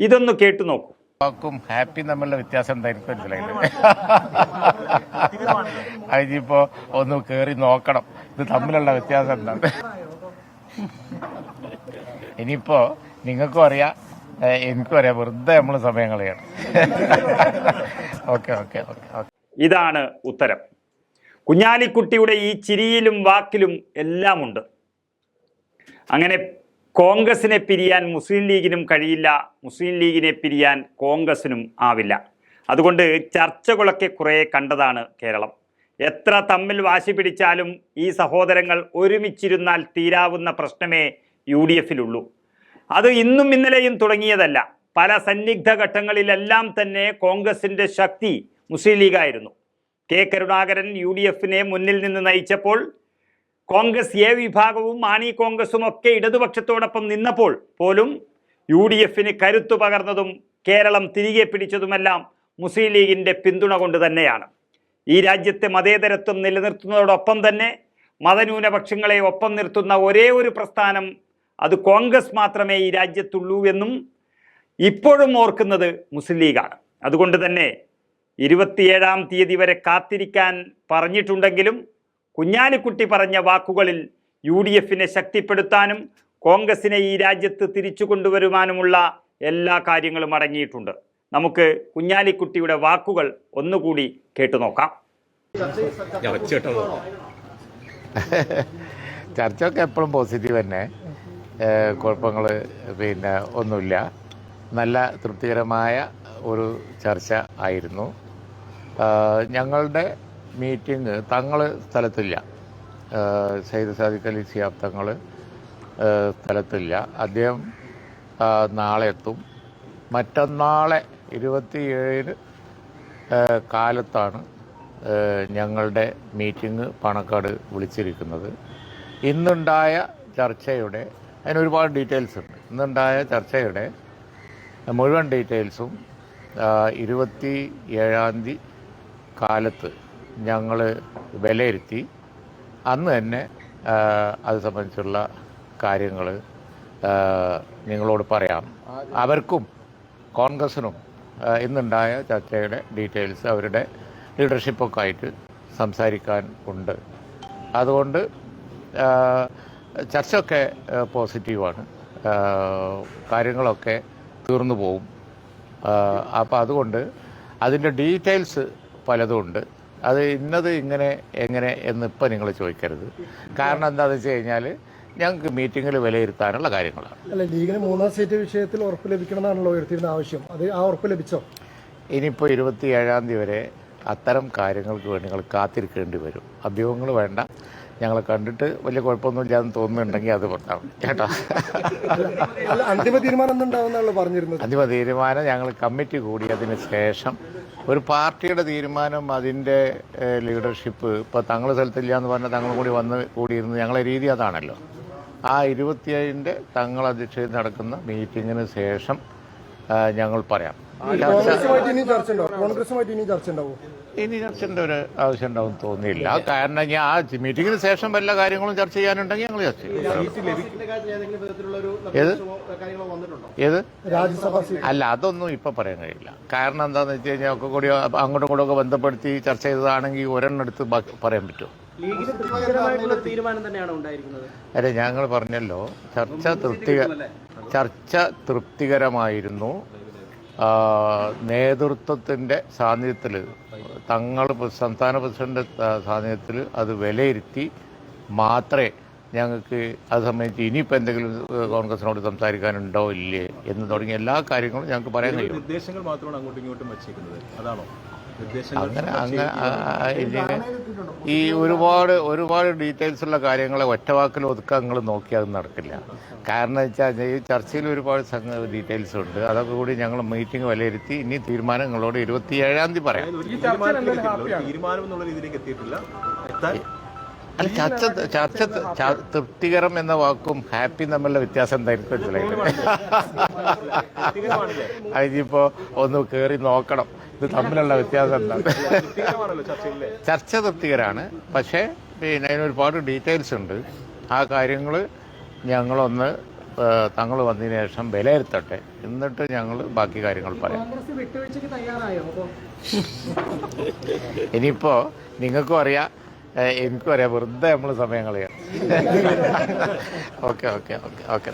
ഇതൊന്ന് കേട്ടു നോക്കൂ ും. ഹാപ്പി തമ്മിലുള്ള വ്യത്യാസം എന്തായിരിക്കും മനസ്സിലായില്ലേ? അതിനിപ്പോ ഒന്ന് കേറി നോക്കണം. ഇത് തമ്മിലുള്ള വ്യത്യാസം എന്താണ്? ഇനിയിപ്പോ നിങ്ങൾക്കും അറിയാം എനിക്കും അറിയാം വെറുതെ നമ്മൾ സമയം കളയാണ്. Okay okay okay okay. ഇതാണ് ഉത്തരം. കുഞ്ഞാലിക്കുട്ടിയുടെ ഈ ചിരിയിലും വാക്കിലും എല്ലാമുണ്ട്. അങ്ങനെ കോൺഗ്രസിനെ പിരിയാൻ മുസ്ലിം ലീഗിനും കഴിയില്ല മുസ്ലിം ലീഗിനെ പിരിയാൻ കോൺഗ്രസിനും ആവില്ല. അതുകൊണ്ട് ചർച്ചകളൊക്കെ കുറേ കണ്ടതാണ് കേരളം. എത്ര തമ്മിൽ വാശി പിടിച്ചാലും ഈ സഹോദരങ്ങൾ ഒരുമിച്ചിരുന്നാൽ തീരാവുന്ന പ്രശ്നമേ യു ഡി എഫിലുള്ളൂ അത് ഇന്നും ഇന്നലെയും തുടങ്ങിയതല്ല. പല സന്നിഗ്ധ ഘട്ടങ്ങളിലെല്ലാം തന്നെ കോൺഗ്രസിന്റെ ശക്തി മുസ്ലിം ലീഗായിരുന്നു. കെ കരുണാകരൻ യു ഡി എഫിനെ മുന്നിൽ നിന്ന് നയിച്ചപ്പോൾ കോൺഗ്രസ് എ വിഭാഗവും മാണി കോൺഗ്രസും ഒക്കെ ഇടതുപക്ഷത്തോടൊപ്പം നിന്നപ്പോൾ പോലും യു ഡി എഫിന് കരുത്തു പകർന്നതും കേരളം തിരികെ പിടിച്ചതുമെല്ലാം മുസ്ലിം ലീഗിന്റെ പിന്തുണ കൊണ്ട് തന്നെയാണ്. ഈ രാജ്യത്തെ മതേതരത്വം നിലനിർത്തുന്നതോടൊപ്പം തന്നെ മതന്യൂനപക്ഷങ്ങളെ ഒപ്പം നിർത്തുന്ന ഒരേ ഒരു പ്രസ്ഥാനം അത് കോൺഗ്രസ് മാത്രമേ ഈ രാജ്യത്തുള്ളൂ എന്നും ഇപ്പോഴും ഓർക്കുന്നത് മുസ്ലിം ലീഗാണ്. അതുകൊണ്ട് തന്നെ ഇരുപത്തിയേഴാം തീയതി വരെ കാത്തിരിക്കാൻ പറഞ്ഞിട്ടുണ്ടെങ്കിലും കുഞ്ഞാലിക്കുട്ടി പറഞ്ഞ വാക്കുകളിൽ യു ഡി എഫിനെ ശക്തിപ്പെടുത്താനും കോൺഗ്രസിനെ ഈ രാജ്യത്ത് തിരിച്ചു കൊണ്ടുവരുവാനുമുള്ള എല്ലാ കാര്യങ്ങളും അടങ്ങിയിട്ടുണ്ട്. നമുക്ക് കുഞ്ഞാലിക്കുട്ടിയുടെ വാക്കുകൾ ഒന്നുകൂടി കേട്ടുനോക്കാം ചർച്ചയൊക്കെ എപ്പോഴും പോസിറ്റീവ് തന്നെ. കുഴപ്പങ്ങൾ പിന്നെ ഒന്നുമില്ല. നല്ല തൃപ്തികരമായ ഒരു ചർച്ച ആയിരുന്നു. ഞങ്ങളുടെ മീറ്റിംഗ് തങ്ങൾ സ്ഥലത്തില്ല. സയ്യിദ് സാദിഖ് അലി സിയാബ് തങ്ങൾ സ്ഥലത്തില്ല. അദ്ദേഹം നാളെ എത്തും. മറ്റന്നാളെ ഇരുപത്തിയേഴിന് ഏഹ് കാലത്താണ് ഞങ്ങളുടെ മീറ്റിംഗ് പണക്കാട് വിളിച്ചിരിക്കുന്നത്. ഇന്നുണ്ടായ ചർച്ചയുടെ അതിന് ഒരുപാട് ഡീറ്റെയിൽസ് ഉണ്ട്. ഇന്നുണ്ടായ ചർച്ചയുടെ മുഴുവൻ ഡീറ്റെയിൽസും ഇരുപത്തി ഏഴാം തീയതി കാലത്ത് ഞങ്ങൾ വിലയിരുത്തി അന്ന് തന്നെ അത് സംബന്ധിച്ചുള്ള കാര്യങ്ങൾ നിങ്ങളോട് പറയാം. അവർക്കും കോൺഗ്രസിനും ഇന്നുണ്ടായ ചർച്ചയുടെ ഡീറ്റെയിൽസ് അവരുടെ ലീഡർഷിപ്പൊക്കെ ആയിട്ട് സംസാരിക്കാൻ ഉണ്ട്. അതുകൊണ്ട് ചർച്ചയൊക്കെ പോസിറ്റീവാണ്. കാര്യങ്ങളൊക്കെ തീർന്നു പോവും. അപ്പോൾ അതുകൊണ്ട് അതിന്റെ ഡീറ്റെയിൽസ് പലതും ഉണ്ട് അത് ഇന്നത് ഇങ്ങനെ എങ്ങനെ എന്ന് ഇപ്പം നിങ്ങൾ ചോദിക്കരുത്. കാരണം എന്താണെന്ന് വെച്ച് കഴിഞ്ഞാൽ ഞങ്ങൾക്ക് മീറ്റിങ്ങിൽ വിലയിരുത്താനുള്ള കാര്യങ്ങളാണ്. അല്ല ലീഗിന് മൂന്നാം സീറ്റ് വിഷയത്തിൽ ഉറപ്പ് ലഭിക്കണമെന്നാണല്ലോ ഉയർത്തിയിരുന്ന ആവശ്യം. അത് ആ ഉറപ്പ് ലഭിച്ചോ? ഇനിയിപ്പോൾ ഇരുപത്തി ഏഴാം തീയതി വരെ അത്തരം കാര്യങ്ങൾക്ക് വേണ്ടി നിങ്ങൾ കാത്തിരിക്കേണ്ടി വരും. അഭ്യൂഹങ്ങൾ വേണ്ട. ഞങ്ങളെ കണ്ടിട്ട് വലിയ കുഴപ്പമൊന്നുമില്ലാന്ന് തോന്നുന്നുണ്ടെങ്കിൽ അത് പറഞ്ഞാൽ കേട്ടോ? അന്തിമ തീരുമാനം എന്തുണ്ടാവുന്നാണല്ലോ പറഞ്ഞിരുന്നത്. അന്തിമ തീരുമാനം ഞങ്ങൾ കമ്മിറ്റി കൂടി കൂടിയതിന് ശേഷം ഒരു പാർട്ടിയുടെ തീരുമാനം അതിന്റെ ലീഡർഷിപ്പ് ഇപ്പോൾ തങ്ങൾ സ്ഥലത്തില്ല എന്ന് പറഞ്ഞാൽ തങ്ങളും കൂടി വന്ന് കൂടിയിരുന്നു ഞങ്ങളെ രീതി അതാണല്ലോ. ആ ഇരുപത്തിയേഴിന്റെ തങ്ങൾ അധ്യക്ഷതയിൽ നടക്കുന്ന മീറ്റിങ്ങിന് ശേഷം ഞങ്ങൾ പറയാം. ചർച്ച ചർച്ച ചർച്ച ഇനി ചർച്ചന്റെ ഒരു ആവശ്യം ഉണ്ടാവും തോന്നിയില്ല. കാരണം ഞാൻ ആ മീറ്റിങ്ങിന് ശേഷം വല്ല കാര്യങ്ങളും ചർച്ച ചെയ്യാനുണ്ടെങ്കിൽ ഞങ്ങൾ ചർച്ച ചെയ്യും. ഏത്? ഏത്? രാജ്യസഭാ അല്ല അതൊന്നും ഇപ്പൊ പറയാൻ കഴിയില്ല. കാരണം എന്താണെന്ന് വെച്ച് കഴിഞ്ഞാൽ ഒക്കെ കൂടി അങ്ങോട്ടും ഇങ്ങോട്ടും ഒക്കെ ബന്ധപ്പെടുത്തി ചർച്ച ചെയ്തതാണെങ്കിൽ ഒരെണ്ണം എടുത്ത് പറയാൻ പറ്റുമോ? അല്ല തീരുമാനം തന്നെയാണ് ഉണ്ടായിരിക്കുന്നത്? അല്ലെ ഞങ്ങൾ പറഞ്ഞല്ലോ ചർച്ച തൃപ്തിക ചർച്ച തൃപ്തികരമായിരുന്നു. നേതൃത്വത്തിന്റെ സാന്നിധ്യത്തിൽ തങ്ങൾ സംസ്ഥാന പ്രസിഡന്റ് സാന്നിധ്യത്തിൽ അത് വിലയിരുത്തി മാത്രമേ ഞങ്ങൾക്ക് അത് സംബന്ധിച്ച് ഇനിയിപ്പോൾ എന്തെങ്കിലും കോൺഗ്രസിനോട് സംസാരിക്കാനുണ്ടോ ഇല്ലേ എന്ന് തുടങ്ങിയ എല്ലാ കാര്യങ്ങളും ഞങ്ങൾക്ക് പറയാൻ കഴിയും. നിർദ്ദേശങ്ങൾ മാത്രമാണ് അങ്ങോട്ടും ഇങ്ങോട്ടും വച്ചേക്കുന്നത്. അതാണോ? അങ്ങനെ അങ്ങനെ ഈ ഒരുപാട് ഒരുപാട് ഡീറ്റെയിൽസ് ഉള്ള കാര്യങ്ങളെ ഒറ്റവാക്കിൽ ഒതുക്കാൻ നിങ്ങൾ നോക്കിയാൽ അത് നടക്കില്ല. കാരണം വെച്ചാൽ ഈ ചർച്ചയിൽ ഒരുപാട് ഡീറ്റെയിൽസ് ഉണ്ട്. അതൊക്കെ കൂടി ഞങ്ങൾ മീറ്റിംഗ് വിലയിരുത്തി ഇനി തീരുമാനം നിങ്ങളോട് ഇരുപത്തി ഏഴാം തീയതി പറയാം. അല്ല ചർച്ച ചർച്ച തൃപ്തികരം എന്ന വാക്കും ഹാപ്പി തമ്മിലുള്ള വ്യത്യാസം എന്തായിരിക്കും മനസ്സിലായില്ലേ? അതിനിപ്പോ ഒന്ന് കയറി നോക്കണം. ഇത് തമ്മിലുള്ള വ്യത്യാസം എന്താണ് ചർച്ച തൃപ്തികരാണ്. പക്ഷേ പിന്നെ അതിനൊരുപാട് ഡീറ്റെയിൽസ് ഉണ്ട്. ആ കാര്യങ്ങൾ ഞങ്ങളൊന്ന് തങ്ങൾ വന്നതിന് ശേഷം വിലയിരുത്തട്ടെ. എന്നിട്ട് ഞങ്ങൾ ബാക്കി കാര്യങ്ങൾ പറയാം. ഇനിയിപ്പോൾ നിങ്ങൾക്കും അറിയാം. എനിക്കും അറിയാം. വെറുതെ നമ്മൾ സമയം കളയാം. Okay okay okay okay.